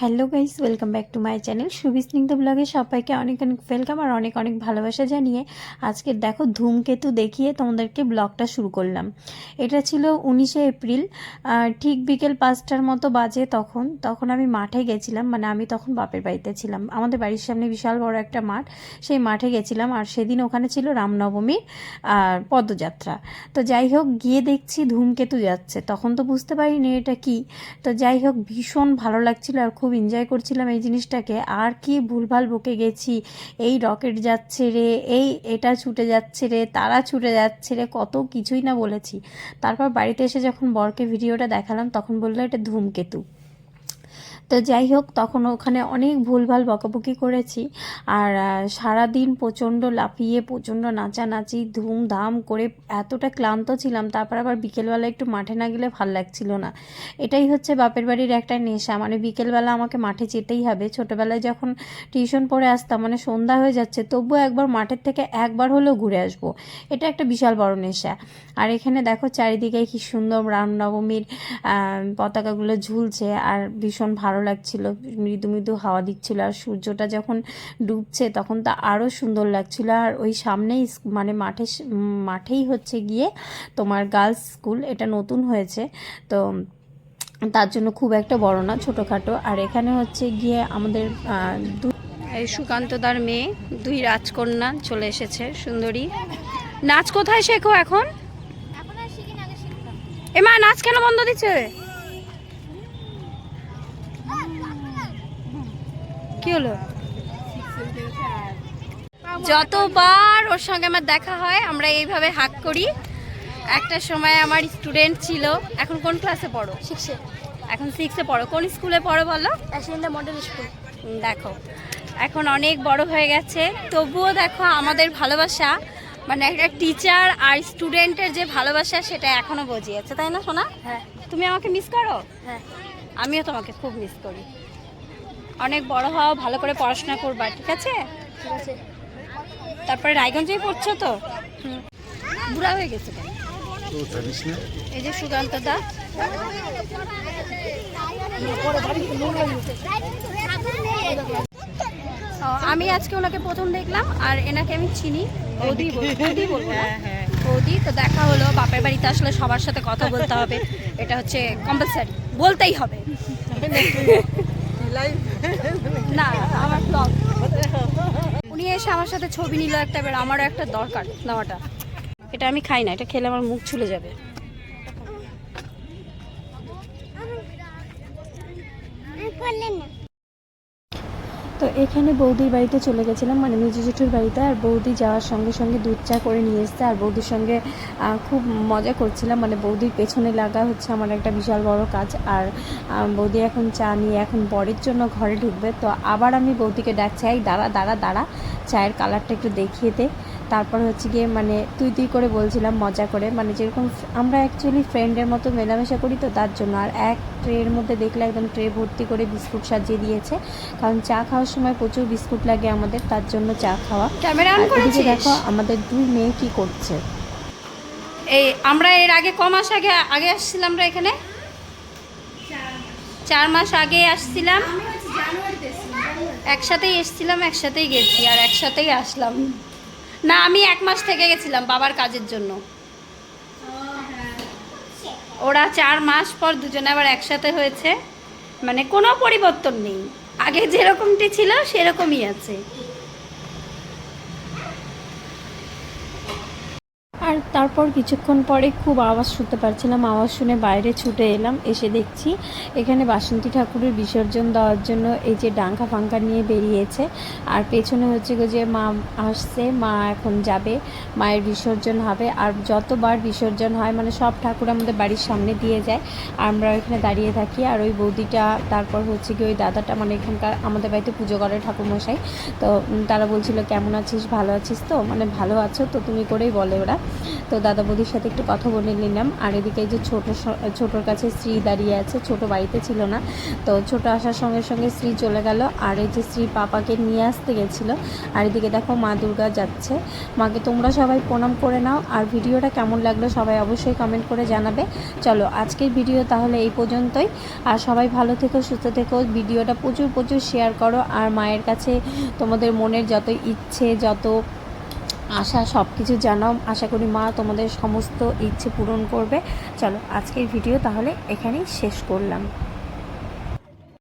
Hello guys, welcome back to my channel Subisnigdha ব্লগে সবাইকে অনেক অনেক ওয়েলকাম আর অনেক অনেক ভালোবাসা জানিয়ে আজকে দেখো ধূমকেতু দেখিয়ে তোমাদেরকে ব্লগটা শুরু করলাম। এটা ছিল উনিশে এপ্রিল ঠিক বিকেল পাঁচটার মতো বাজে তখন। তখন আমি মাঠে গেছিলাম মানে আমি তখন বাপের বাড়িতে ছিলাম। আমাদের বাড়ির সামনে বিশাল বড় একটা মাঠ, সেই মাঠে গেছিলাম আর সেদিন ওখানে ছিল রামনবমীর আর পদযাত্রা। তো যাই হোক, গিয়ে দেখছি ধূমকেতু যাচ্ছে। তখন তো বুঝতে পারিনি এটা কি। তো যাই হোক, ভীষণ ভালো লাগছিল আর খুব এনজয় করছিলাম এই জিনিসটাকে। আর কি ভুলভাল বকে গেছি। এই রকেট যাচ্ছে রে, এই এটা ছুটে যাচ্ছে রে, তারা ছুটে যাচ্ছে রে, কত কিছুই না বলেছি। তারপর বাড়িতে এসে যখন বরকে ভিডিওটা দেখালাম, তখন বলল, এটা ধূমকেতু। তো যাই হোক তখন ওখানে অনেক ভুলভাল বকাবকি করেছি। আর আহ, সারাদিন প্রচণ্ড লাফিয়ে প্রচণ্ড নাচানাচি ধুমধাম করে এতটা ক্লান্ত ছিলাম তারপর আবার বিকেলবেলা একটু মাঠে না গেলে ভালো লাগছিল না। এটাই হচ্ছে বাপের বাড়ির একটা নেশা মানে বিকেলবেলা আমাকে মাঠে যেতেই হবে। ছোটোবেলায় যখন টিউশন পড়ে আসতাম মানে সন্ধ্যা হয়ে যাচ্ছে তবুও একবার মাঠের থেকে একবার হলেও ঘুরে আসব। এটা একটা বিশাল বড় নেশা। আর এখানে দেখো চারিদিকে কি সুন্দর রামনবমীর পতাকাগুলো ঝুলছে আর ভীষণ ভালো লাগছিল। মৃদু মৃদু হাওয়া দিচ্ছিল আর সূর্যটা যখন ডুবছে তখন তা আরও সুন্দর লাগছিল। আর ওই সামনেই মানে মাঠে মাঠেই হচ্ছে গিয়ে তোমার গার্লস স্কুল এটা নতুন হয়েছে। তো তার জন্য খুব একটা বড় না ছোটোখাটো। আর এখানে হচ্ছে গিয়ে আমাদের এই সুকান্তদার মেয়ে দুই রাজকন্যা চলে এসেছে সুন্দরী। নাচ কোথায় শেখো এখন? এখন আর শিখি না আগে শিখতাম। এ মা নাচ কেন বন্ধ দিচ্ছে? কি হলো? যতবার ওর সঙ্গে আমার দেখা হয় আমরা এইভাবে হাক করি। একটা সময় আমার স্টুডেন্ট ছিল এখন কোন ক্লাসে পড়ো? শিখছে এখন সিক্সে পড়ো। কোন স্কুলে পড়ো বলো? Model school. দেখো। এখন অনেক বড় হয়ে গেছে। তবুও দেখো আমাদের ভালোবাসা মানে একটা টিচার আর স্টুডেন্টের যে ভালোবাসা সেটা এখনও বজিয়েছে। তাই না সোনা? হ্যাঁ। তুমি আমাকে মিস করো? হ্যাঁ। আমিও তোমাকে খুব মিস করি। অনেক বড় হও ভালো করে পড়াশোনা করবা ঠিক আছে? তারপরে রায়গঞ্জেই পড়ছো তো? বুড়া হয়ে গেছে এই যে সুকান্ত দা। আমি আজকে ওনাকে প্রথম দেখলাম আর এনাকে আমি চিনি। বৌদি বল- বৌদি বলব না? বৌদি তো দেখা হলো বাপের বাড়িতে আসলে সবার সাথে কথা বলতে হবে। এটা হচ্ছে কম্পালসারি বলতেই হবে। না, আমার ব্লগ উনি এসে আমার সাথে ছবি নিল একটা, এবার আমারও একটা দরকার নেওয়াটা। এটা আমি খাই না, এটা খেলে আমার মুখ ছুলে যাবে। না। এখানে বৌদির বাড়িতে চলে গেছিলাম মানে মেজু জেঠুর বাড়িতে, আর বৌদি যাওয়ার সঙ্গে সঙ্গে দুধ চা করে নিয়ে এসছে, আর বৌদির সঙ্গে খুব মজা করছিলাম মানে বৌদির পেছনে লাগা হচ্ছে আমার একটা বিশাল বড় কাজ, আর বৌদি এখন চা নিয়ে এখন বরের জন্য ঘরে ঢুকবে, তো আবার আমি বৌদিকে ডাকছি এই দাঁড়া দাঁড়া দাঁড়া, চায়ের কালারটা একটু দেখিয়ে দে। তারপর হচ্ছে গিয়ে মানে তুই তুই করে বলছিলাম মজা করে। মানে যেরকম আমরা অ্যাকচুয়ালি ফ্রেন্ডের মতো মেলামেশা করি তো তার জন্য। আর এক ট্রের মধ্যে দেখলে একদম ট্রে ভর্তি করে বিস্কুট সাজিয়ে দিয়েছে। কারণ চা খাওয়ার সময় প্রচুর বিস্কুট লাগে আমাদের তার জন্য চা খাওয়া। ক্যামেরা অন এদিকে দেখো আমাদের দুই মেয়ে কি করছে। এই আমরা এর আগে ক মাস আগে আগে আসছিলাম আমরা এখানে? চার মাস আগে আসছিলাম। একসাথেই এসছিলাম একসাথেই গেছি আর একসাথেই আসলাম। না, আমি এক মাস থেকে গেছিলাম বাবার কাজের জন্য। ওরা চার মাস পর দুজনে আবার একসাথে হয়েছে। মানে কোনো পরিবর্তন নেই। আগে যেরকমটি ছিল, সেরকমই আছে। আর তারপর কিছুক্ষণ পরে খুব আওয়াজ শুনতে পারছিলাম, আওয়াজ শুনে বাইরে ছুটে এলাম, এসে দেখছি এখানে বাসন্তী ঠাকুরের বিসর্জন দেওয়ার জন্য এই যে ডাঙ্কা ফাঙ্কা নিয়ে বেরিয়েছে। আর পেছনে হচ্ছে যে মা আসছে, মা এখন যাবে, মায়ের বিসর্জন হবে। আর যতবার বিসর্জন হয় মানে সব ঠাকুর আমাদের বাড়ির সামনে দিয়ে যায়। আর আমরা এখানে দাঁড়িয়ে থাকি আর ওই বৌদিটা, তারপর হচ্ছে কি ওই দাদাটা মানে এখানকার আমাদের বাড়িতে পুজো করে ঠাকুরমশাই। তো তারা বলছিল, কেমন আছিস? ভালো আছিস তো? মানে ভালো আছো তো? তুমি করেই বলে ওরা। তো দাদা বৌদির সাথে একটু কথা বলে নিলাম। আর এদিকে যে ছোটো ছোটোর কাছে স্ত্রী দাঁড়িয়ে আছে, ছোট বাড়িতে ছিল না। তো ছোট আসার সঙ্গে সঙ্গে স্ত্রী চলে গেল। আর এই যে স্ত্রী পাপাকে নিয়ে আসতে গেছিল। আর এদিকে দেখো মা দুর্গা যাচ্ছে। মাকে তোমরা সবাই প্রণাম করে নাও। আর ভিডিওটা কেমন লাগল সবাই অবশ্যই কমেন্ট করে জানাবে। চলো, আজকের ভিডিও তাহলে এই পর্যন্তই। আর সবাই ভালো থেকো, সুস্থ থেকো। ভিডিওটা প্রচুর প্রচুর শেয়ার করো। আর মায়ের কাছে তোমাদের মনের যত ইচ্ছে, যত আশা সব কিছু জানাও। আশা করি মা তোমাদের সমস্ত ইচ্ছে পূরণ করবে। চলো, আজকের ভিডিও তাহলে এখানেই শেষ করলাম।